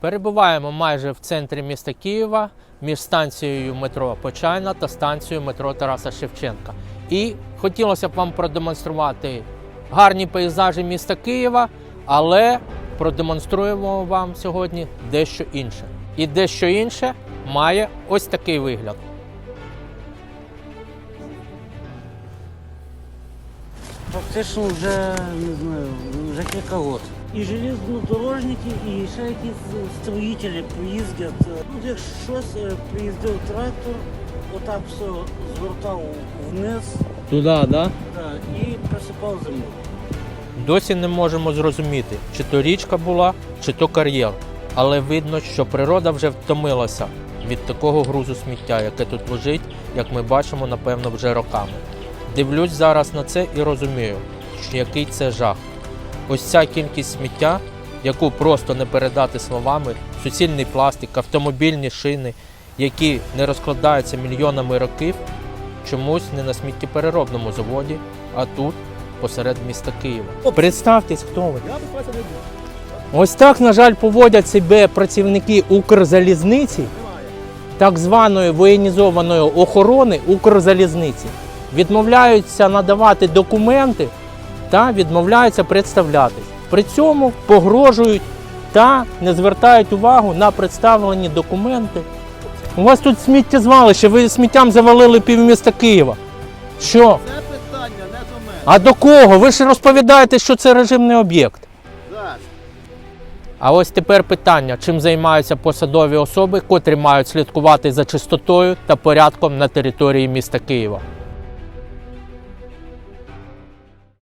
Перебуваємо майже в центрі міста Києва між станцією метро Почайна та станцією метро Тараса Шевченка. І хотілося б вам продемонструвати гарні пейзажі міста Києва, але продемонструємо вам сьогодні дещо інше. І дещо інше має ось такий вигляд. Фактично вже не знаю, вже кілька років. І железнодорожники, і ще якісь строїтелі приїздять. Ну, як щось е, приїздив трактор, отак все звертав вниз Туди, да? да, і присипав землю. Досі не можемо зрозуміти, чи то річка була, чи то кар'єр. Але видно, що природа вже втомилася від такого грузу сміття, яке тут лежить, як ми бачимо, напевно, вже роками. Дивлюсь зараз на це і розумію, що який це жах. Ось ця кількість сміття, яку просто не передати словами, суцільний пластик, автомобільні шини, які не розкладаються мільйонами років, чомусь не на сміттєпереробному заводі, а тут, посеред міста Києва. Представтесь, хто ви. Ось так, на жаль, поводять себе працівники Укрзалізниці, так званої воєнізованої охорони Укрзалізниці. Відмовляються надавати документи та відмовляються представлятись. При цьому погрожують та не звертають увагу на представлені документи. У вас тут сміттєзвалище, ви сміттям завалили півміста Києва. Що? Це питання не до мене. А до кого? Ви ж розповідаєте, що це режимний об'єкт. А ось тепер питання: чим займаються посадові особи, котрі мають слідкувати за чистотою та порядком на території міста Києва.